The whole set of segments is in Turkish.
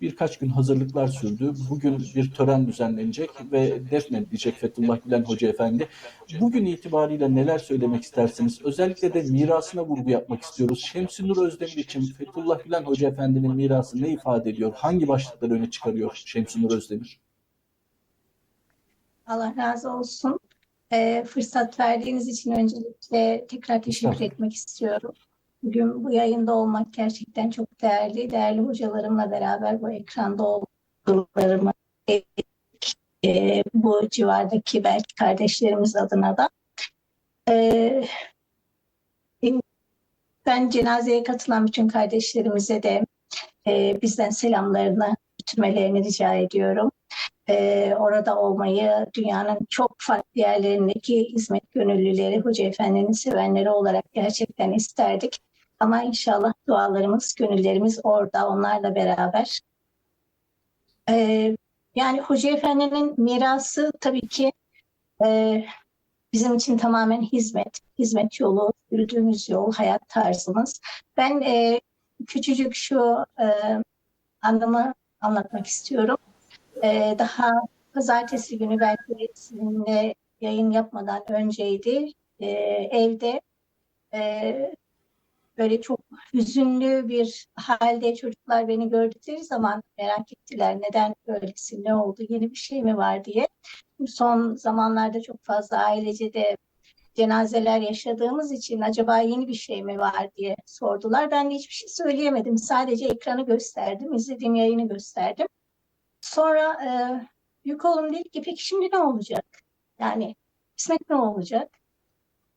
birkaç gün hazırlıklar sürdü. Bugün bir tören düzenlenecek ve defnedilecek Fethullah Gülen Hoca Efendi. Bugün itibariyle neler söylemek istersiniz? Özellikle de mirasına vurgu yapmak istiyoruz. Şemsi Nur Özdemir için Fethullah Gülen Hoca Efendi'nin mirası ne ifade ediyor? Hangi başlıkları öne çıkarıyor Şemsi Nur Özdemir? Allah razı olsun. Ee, fırsat verdiğiniz için öncelikle tekrar teşekkür etmek istiyorum. Bugün bu yayında olmak gerçekten çok değerli. Değerli hocalarımla beraber bu ekranda olduklarımı e, bu civardaki belki kardeşlerimiz adına da e, ben cenazeye katılan bütün kardeşlerimize de e, bizden selamlarını götürmelerini rica ediyorum e, orada olmayı dünyanın çok farklı yerlerindeki hizmet gönüllüleri, Hoca Efendi'nin sevenleri olarak gerçekten isterdik. Ama inşallah dualarımız, gönüllerimiz orada onlarla beraber. E, yani Hoca Efendi'nin mirası tabii ki e, bizim için tamamen hizmet, hizmet yolu, yürüdüğümüz yol, hayat tarzımız. Ben e, küçücük şu e, anımı anlatmak istiyorum. Ee, daha pazartesi günü belki sizinle yayın yapmadan önceydi. Ee, evde e, böyle çok hüzünlü bir halde çocuklar beni gördükleri zaman merak ettiler neden böylesin, ne oldu, yeni bir şey mi var diye. Son zamanlarda çok fazla ailece de cenazeler yaşadığımız için acaba yeni bir şey mi var diye sordular. Ben de hiçbir şey söyleyemedim. Sadece ekranı gösterdim, izlediğim yayını gösterdim. Sonra e, büyük oğlum dedi ki peki şimdi ne olacak? Yani İsmet ne olacak?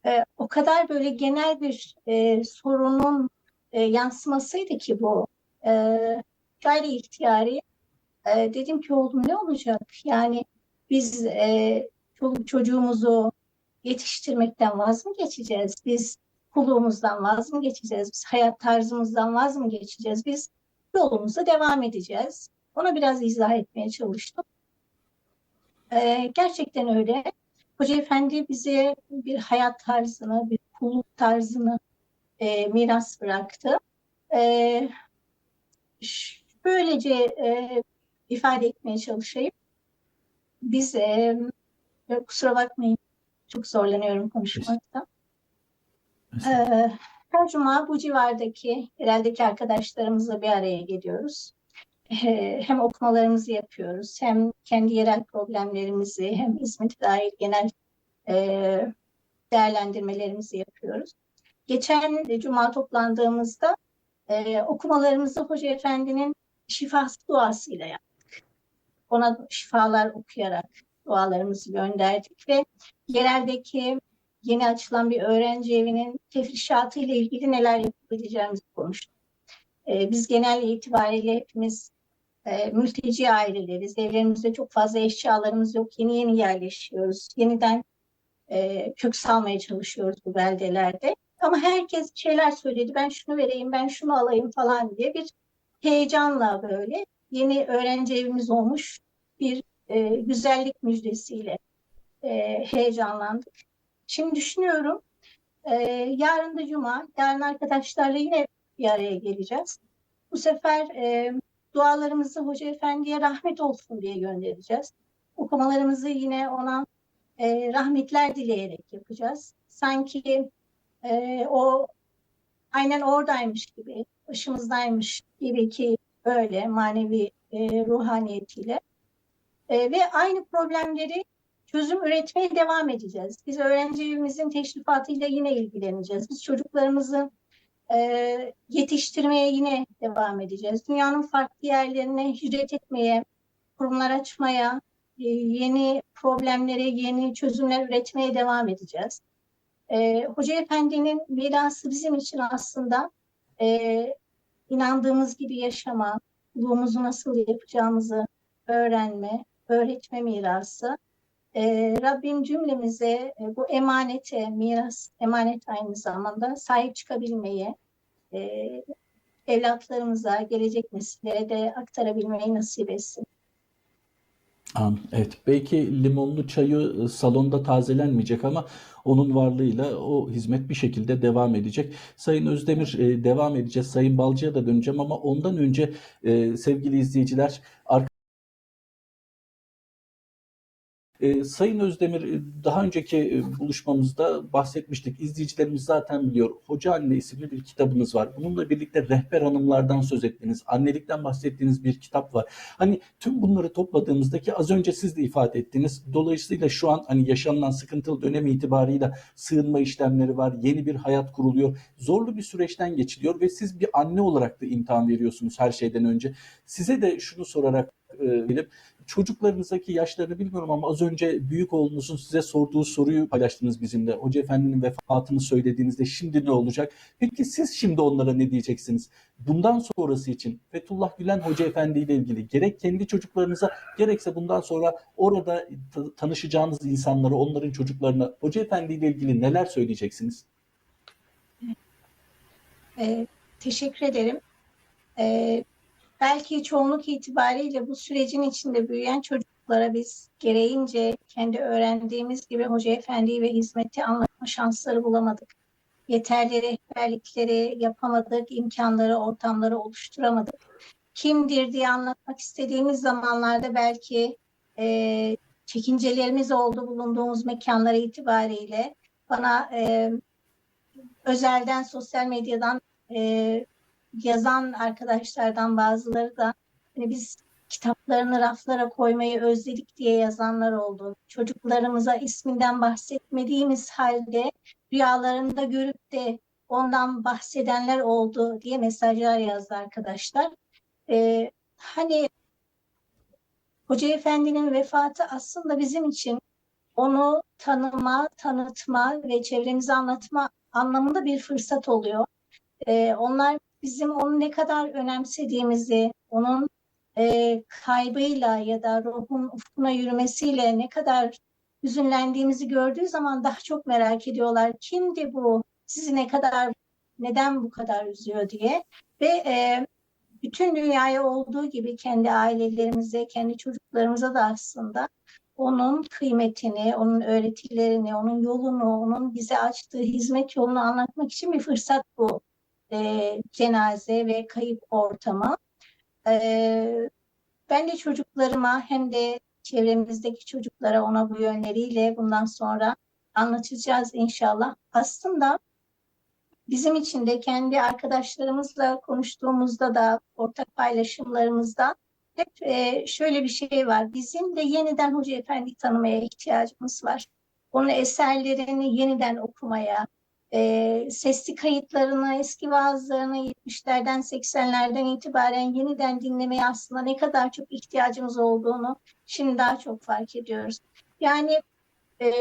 E, o kadar böyle genel bir e, sorunun e, yansımasıydı ki bu. E, gayri ihtiyari e, dedim ki oğlum ne olacak? Yani biz e, çoluk çocuğumuzu yetiştirmekten vaz mı geçeceğiz? Biz kuluğumuzdan vaz mı geçeceğiz? Biz hayat tarzımızdan vaz mı geçeceğiz? Biz yolumuza devam edeceğiz. Ona biraz izah etmeye çalıştım. Ee, gerçekten öyle. Hoca Efendi bize bir hayat tarzını, bir kulluk tarzını e, miras bıraktı. E, böylece e, ifade etmeye çalışayım. Biz, e, kusura bakmayın, çok zorlanıyorum konuşmakta. Ee, her cuma bu civardaki, yereldeki arkadaşlarımızla bir araya geliyoruz. Hem okumalarımızı yapıyoruz, hem kendi yerel problemlerimizi, hem İzmit dair genel e, değerlendirmelerimizi yapıyoruz. Geçen de cuma toplandığımızda e, okumalarımızı Hoca Efendi'nin şifası duasıyla yaptık. Ona şifalar okuyarak dualarımızı gönderdik ve yereldeki yeni açılan bir öğrenci evinin tefrişatı ile ilgili neler yapabileceğimizi konuştuk. Ee, biz genel itibariyle hepimiz e, mülteci aileleriz. Evlerimizde çok fazla eşyalarımız yok. Yeni yeni yerleşiyoruz. Yeniden e, kök salmaya çalışıyoruz bu beldelerde. Ama herkes şeyler söyledi. Ben şunu vereyim, ben şunu alayım falan diye bir heyecanla böyle yeni öğrenci evimiz olmuş bir e, güzellik müjdesiyle e, heyecanlandık. Şimdi düşünüyorum, e, yarın da cuma, yarın arkadaşlarla yine bir araya geleceğiz. Bu sefer e, dualarımızı Hoca Efendi'ye rahmet olsun diye göndereceğiz. Okumalarımızı yine ona e, rahmetler dileyerek yapacağız. Sanki e, o aynen oradaymış gibi, başımızdaymış gibi ki böyle manevi e, ruhaniyetiyle. E, ve aynı problemleri çözüm üretmeye devam edeceğiz. Biz öğrenci evimizin teşrifatıyla yine ilgileneceğiz. Biz çocuklarımızı e, yetiştirmeye yine devam edeceğiz. Dünyanın farklı yerlerine hicret etmeye, kurumlar açmaya, e, yeni problemlere, yeni çözümler üretmeye devam edeceğiz. E, Hoca Efendi'nin mirası bizim için aslında e, inandığımız gibi yaşama, kuluğumuzu nasıl yapacağımızı öğrenme, öğretme mirası. Ee, Rabbim cümlemize e, bu emanete, miras, emanet aynı zamanda sahip çıkabilmeyi, e, evlatlarımıza, gelecek nesillere de aktarabilmeyi nasip etsin. Evet. Belki limonlu çayı e, salonda tazelenmeyecek ama onun varlığıyla o hizmet bir şekilde devam edecek. Sayın Özdemir e, devam edeceğiz. Sayın Balcı'ya da döneceğim ama ondan önce e, sevgili izleyiciler Ee, Sayın Özdemir e, daha önceki e, buluşmamızda bahsetmiştik. İzleyicilerimiz zaten biliyor. Hoca Anne isimli bir kitabınız var. Bununla birlikte rehber hanımlardan söz ettiniz. Annelikten bahsettiğiniz bir kitap var. Hani tüm bunları topladığımızdaki az önce siz de ifade ettiniz. Dolayısıyla şu an hani yaşanılan sıkıntılı dönem itibarıyla sığınma işlemleri var. Yeni bir hayat kuruluyor. Zorlu bir süreçten geçiliyor ve siz bir anne olarak da imtihan veriyorsunuz her şeyden önce. Size de şunu sorarak e, bilip çocuklarınızdaki yaşlarını bilmiyorum ama az önce büyük oğlunuzun size sorduğu soruyu paylaştınız bizimle. Hoca Efendi'nin vefatını söylediğinizde şimdi ne olacak? Peki siz şimdi onlara ne diyeceksiniz? Bundan sonrası için Fethullah Gülen Hoca Efendi ile ilgili gerek kendi çocuklarınıza gerekse bundan sonra orada ta- tanışacağınız insanlara, onların çocuklarına Hoca Efendi ile ilgili neler söyleyeceksiniz? Ee, teşekkür ederim. Ee, belki çoğunluk itibariyle bu sürecin içinde büyüyen çocuklara biz gereğince kendi öğrendiğimiz gibi Hoca Efendi'yi ve hizmeti anlatma şansları bulamadık. Yeterli rehberlikleri yapamadık, imkanları, ortamları oluşturamadık. Kimdir diye anlatmak istediğimiz zamanlarda belki e, çekincelerimiz oldu bulunduğumuz mekanlar itibariyle. Bana e, özelden, sosyal medyadan e, yazan arkadaşlardan bazıları da hani biz kitaplarını raflara koymayı özledik diye yazanlar oldu. Çocuklarımıza isminden bahsetmediğimiz halde rüyalarında görüp de ondan bahsedenler oldu diye mesajlar yazdı arkadaşlar. Ee, hani Hoca Efendi'nin vefatı aslında bizim için onu tanıma, tanıtma ve çevremize anlatma anlamında bir fırsat oluyor. Ee, onlar bizim onu ne kadar önemsediğimizi, onun e, kaybıyla ya da ruhun ufkuna yürümesiyle ne kadar hüzünlendiğimizi gördüğü zaman daha çok merak ediyorlar. Kimdi bu? Sizi ne kadar, neden bu kadar üzüyor diye. Ve e, bütün dünyaya olduğu gibi kendi ailelerimize, kendi çocuklarımıza da aslında onun kıymetini, onun öğretilerini, onun yolunu, onun bize açtığı hizmet yolunu anlatmak için bir fırsat bu e, cenaze ve kayıp ortamı. E, ben de çocuklarıma hem de çevremizdeki çocuklara ona bu yönleriyle bundan sonra anlatacağız inşallah. Aslında bizim için de kendi arkadaşlarımızla konuştuğumuzda da ortak paylaşımlarımızda hep e, şöyle bir şey var. Bizim de yeniden Hoca Efendi tanımaya ihtiyacımız var. Onun eserlerini yeniden okumaya, e, sesli kayıtlarını, eski vaazlarını 70'lerden 80'lerden itibaren yeniden dinlemeye aslında ne kadar çok ihtiyacımız olduğunu şimdi daha çok fark ediyoruz. Yani e,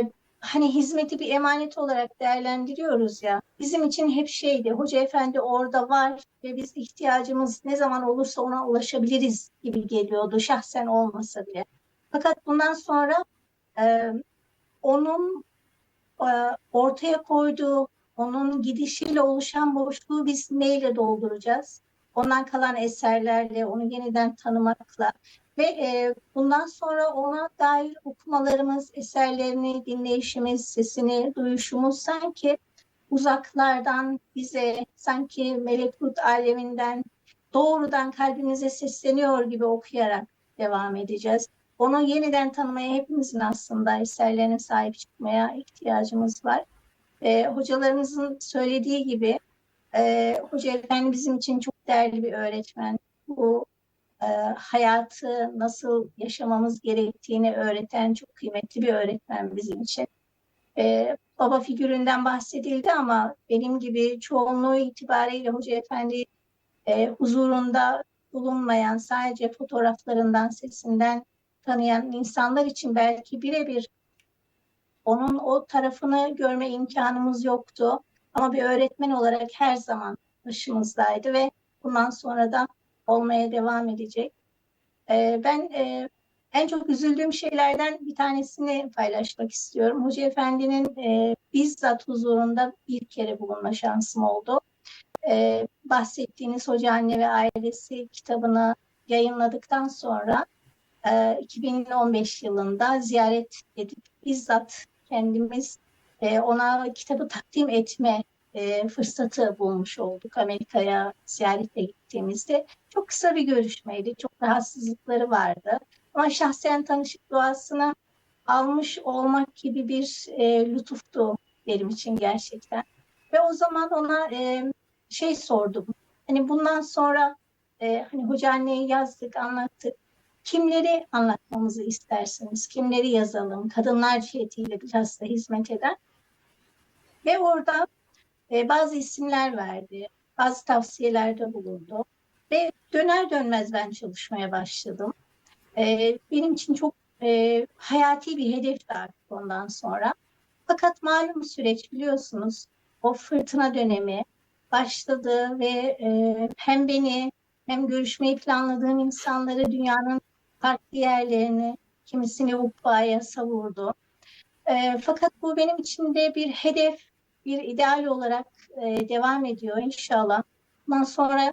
hani hizmeti bir emanet olarak değerlendiriyoruz ya. Bizim için hep şeydi, Hoca Efendi orada var ve biz ihtiyacımız ne zaman olursa ona ulaşabiliriz gibi geliyordu şahsen olmasa bile. Fakat bundan sonra e, onun ortaya koyduğu, onun gidişiyle oluşan boşluğu biz neyle dolduracağız? Ondan kalan eserlerle, onu yeniden tanımakla ve e, bundan sonra ona dair okumalarımız, eserlerini, dinleyişimiz, sesini, duyuşumuz sanki uzaklardan bize, sanki melekut aleminden doğrudan kalbimize sesleniyor gibi okuyarak devam edeceğiz. Onu yeniden tanımaya hepimizin aslında eserlerine sahip çıkmaya ihtiyacımız var. E, hocalarımızın söylediği gibi e, Hoca Efendi bizim için çok değerli bir öğretmen. Bu e, hayatı nasıl yaşamamız gerektiğini öğreten çok kıymetli bir öğretmen bizim için. E, baba figüründen bahsedildi ama benim gibi çoğunluğu itibariyle Hoca Efendi e, huzurunda bulunmayan sadece fotoğraflarından, sesinden tanıyan insanlar için belki birebir onun o tarafını görme imkanımız yoktu. Ama bir öğretmen olarak her zaman başımızdaydı ve bundan sonra da olmaya devam edecek. Ee, ben e, en çok üzüldüğüm şeylerden bir tanesini paylaşmak istiyorum. Hoca Efendi'nin e, bizzat huzurunda bir kere bulunma şansım oldu. Ee, bahsettiğiniz Hoca Anne ve Ailesi kitabını yayınladıktan sonra e, 2015 yılında ziyaret edip bizzat kendimiz e, ona kitabı takdim etme e, fırsatı bulmuş olduk Amerika'ya ziyarete gittiğimizde. Çok kısa bir görüşmeydi. Çok rahatsızlıkları vardı. Ama şahsen tanışık duasını almış olmak gibi bir e, lütuftu benim için gerçekten. Ve o zaman ona e, şey sordum. Hani bundan sonra e, hani hoca anneyi yazdık, anlattık. Kimleri anlatmamızı istersiniz? Kimleri yazalım? Kadınlar cihetiyle bilhassa hizmet eden. Ve orada e, bazı isimler verdi. Bazı tavsiyelerde bulundu. Ve döner dönmez ben çalışmaya başladım. E, benim için çok e, hayati bir hedefti artık ondan sonra. Fakat malum süreç biliyorsunuz o fırtına dönemi başladı ve e, hem beni hem görüşmeyi planladığım insanları dünyanın farklı yerlerini kimisini Ukba'ya savurdu. E, fakat bu benim için de bir hedef, bir ideal olarak e, devam ediyor inşallah. Bundan sonra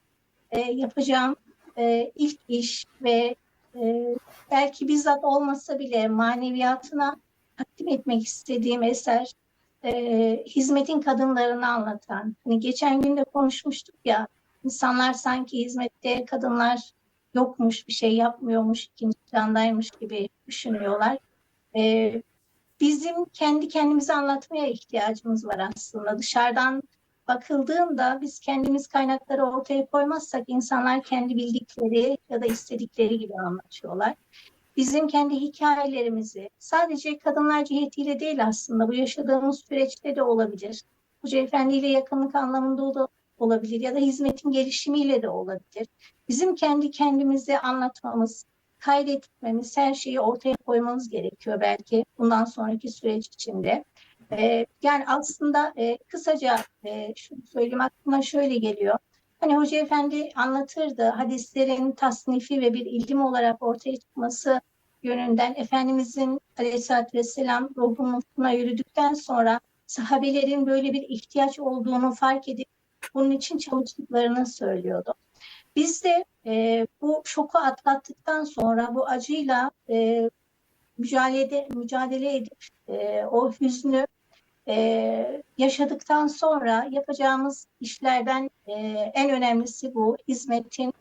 e, yapacağım e, ilk iş ve e, belki bizzat olmasa bile maneviyatına takdim etmek istediğim eser e, hizmetin kadınlarını anlatan. Hani geçen gün de konuşmuştuk ya insanlar sanki hizmette kadınlar yokmuş, bir şey yapmıyormuş, ikinci plandaymış gibi düşünüyorlar. E, bizim kendi kendimize anlatmaya ihtiyacımız var aslında. Dışarıdan bakıldığında biz kendimiz kaynakları ortaya koymazsak insanlar kendi bildikleri ya da istedikleri gibi anlatıyorlar. Bizim kendi hikayelerimizi sadece kadınlar cihetiyle değil aslında bu yaşadığımız süreçte de olabilir. Hoca Efendi ile yakınlık anlamında da olabilir ya da hizmetin gelişimiyle de olabilir. Bizim kendi kendimize anlatmamız, kaydetmemiz, her şeyi ortaya koymamız gerekiyor belki bundan sonraki süreç içinde. Ee, yani aslında e, kısaca e, şunu söyleyeyim aklıma şöyle geliyor. Hani Hoca Efendi anlatırdı hadislerin tasnifi ve bir ilim olarak ortaya çıkması yönünden Efendimizin aleyhissalatü vesselam ruhuna yürüdükten sonra sahabelerin böyle bir ihtiyaç olduğunu fark edip bunun için çalıştıklarını söylüyordu. Biz de e, bu şoku atlattıktan sonra bu acıyla e, mücadele, mücadele edip e, o hüznü e, yaşadıktan sonra yapacağımız işlerden e, en önemlisi bu hizmetin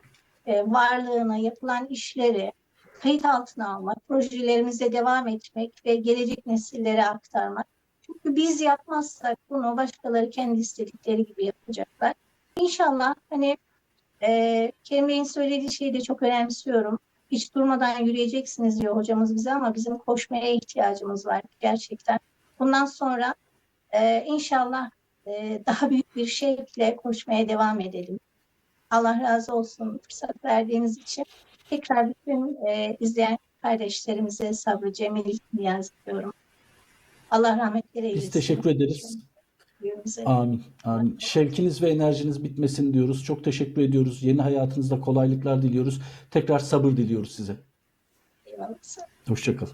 e, varlığına yapılan işleri kayıt altına almak, projelerimize devam etmek ve gelecek nesillere aktarmak. Çünkü biz yapmazsak bunu başkaları kendi istedikleri gibi yapacaklar. İnşallah hani e, Kerim Bey'in söylediği şeyi de çok önemsiyorum. Hiç durmadan yürüyeceksiniz diyor hocamız bize ama bizim koşmaya ihtiyacımız var gerçekten. Bundan sonra ee, inşallah e, daha büyük bir şevkle koşmaya devam edelim. Allah razı olsun fırsat verdiğiniz için. Tekrar bütün e, izleyen kardeşlerimize sabrı cemil niyaz ediyorum. Allah rahmetleri eylesin. Biz teşekkür ederiz. Amin. Amin. Şevkiniz ve enerjiniz bitmesin diyoruz. Çok teşekkür ediyoruz. Yeni hayatınızda kolaylıklar diliyoruz. Tekrar sabır diliyoruz size. Eyvallah. Hoşçakalın.